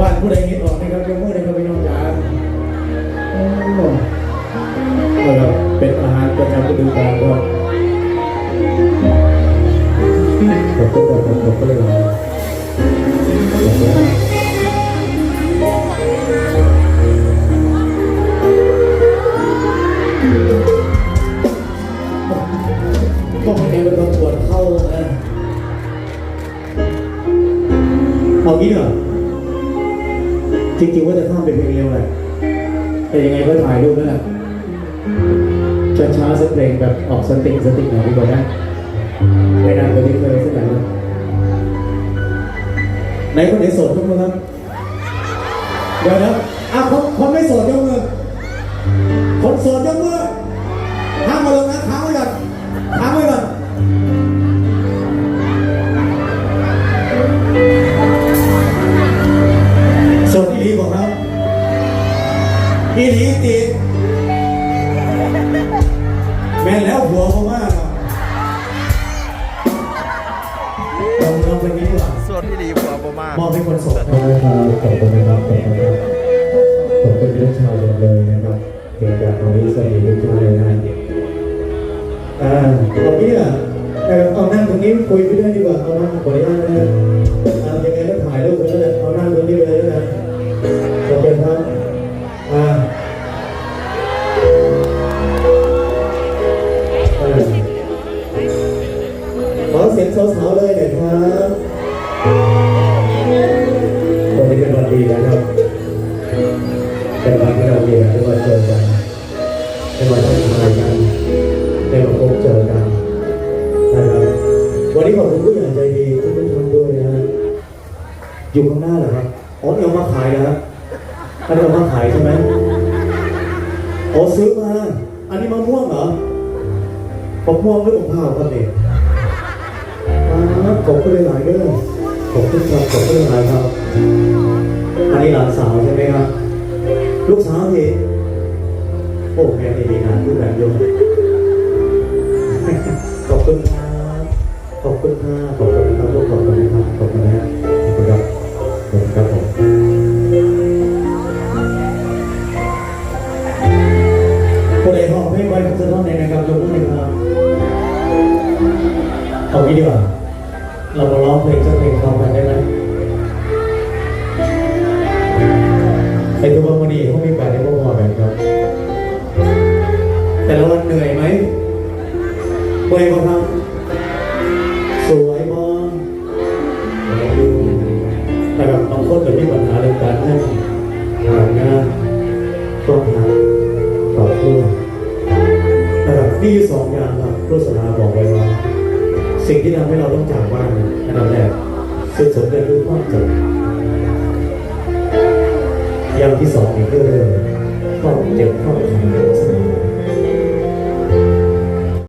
บ้านผู้ใดเห็นออกนะครับยกมือเลยครับพี่น้องจ๋าโอ้เอาละเป็นอาหารประจำฤดูกาลก็ขอบคุณครับขอบคุณเลยครับก็ไม่ได้เป็นคนปวดเข้านะเอางี้เหรอ จริงๆว่าจะข้ามเป็นเพลงเร็วแหละแต่ยังไงก็ถ่ายรูปนั่นแหละช้าสักเพลงแบบออกสติสติหน่อยดีกว่านะไม่นานกว่านี้เคยสักหน่อยนะไหนคนไหนโสดยกมือครับเดี๋ยวนะอะคนคนไม่โสดยกมือคนโสดยกมือ อีหลีติดแม่นแล้วผัวเขามากลองลองไปนี้ดีกว่าส่วนที่ดีกว่าประมาณมอบให้คนโสดขอบคุณครับขอบคุณนะครับขอบคุณครับขอบคุณทุกชาวเลยนะครับเกี่ยวกับของอิสราเอลทุกชาวเลยนะอ่าตรงนี้อะเออเอานั่งตรงนี้คุยไปด้วยดีกว่าเอานั่งขออนุญาตนะอ่ายังไงก็ถ่าย สียงสาวๆเลยน่อยครับวันนี้เป็นวันดีนะครับเป็นวันที่เรามีกันได้มาเจอกันได้มาทักทายกันได้มาพบเจอกันนะครับวันนี้ขอบคุณผู้ใหญ่ใจดีทุกท่านด้วยนะฮะอยู่ข้างหน้าเหรอครับอ๋อเดี๋ยวมาขายนะครับอันนี้เอามาขายใช่ไหมอ๋อซื้อมา อันนี้มะม่วงเหรอมะม่วงหรือมะพร้าวครับเนี่ย ขอบคุณหลายเด้อขอบคุณครับขอบคุณหลายครับ อันนี้หลานสาวใช่ไหมครับ ลูกสาวทีโอ้แม่ดีงานลูกแบบยมขอบคุณครับ ขอบคุณครับขอบคุณครับลูกขอบคุณครับขอบคุณนะขอบคุณครับขอบคุณครับผมคนใดห้องเพลงไว้ผมจะท่องในนะครับยกมือครับเอางี้ดีกว่า เรามาร้องเพลงสักเพลงพร้อมกันได้ไหมไอ้ตัวบางวันนี้เขามีแฟนในพวกเราแบบครับ แต่ละวันเหนื่อยไหมเมื่อยบ้างครับสวยบ้างดูแต่แบบบางคนก็มีปัญหาเรื่องการให้หางานต้องหาปรับตัวแต่แบบนี่สองอย่างครับโฆษณาบอกไว้ว่า สิ่งที่ทำให้เราต้องจากบ้านอันดับแรกคือสมเด็จรู้ความจำอย่างที่สองอีกเรื่อความเจ็บความขังเสมอ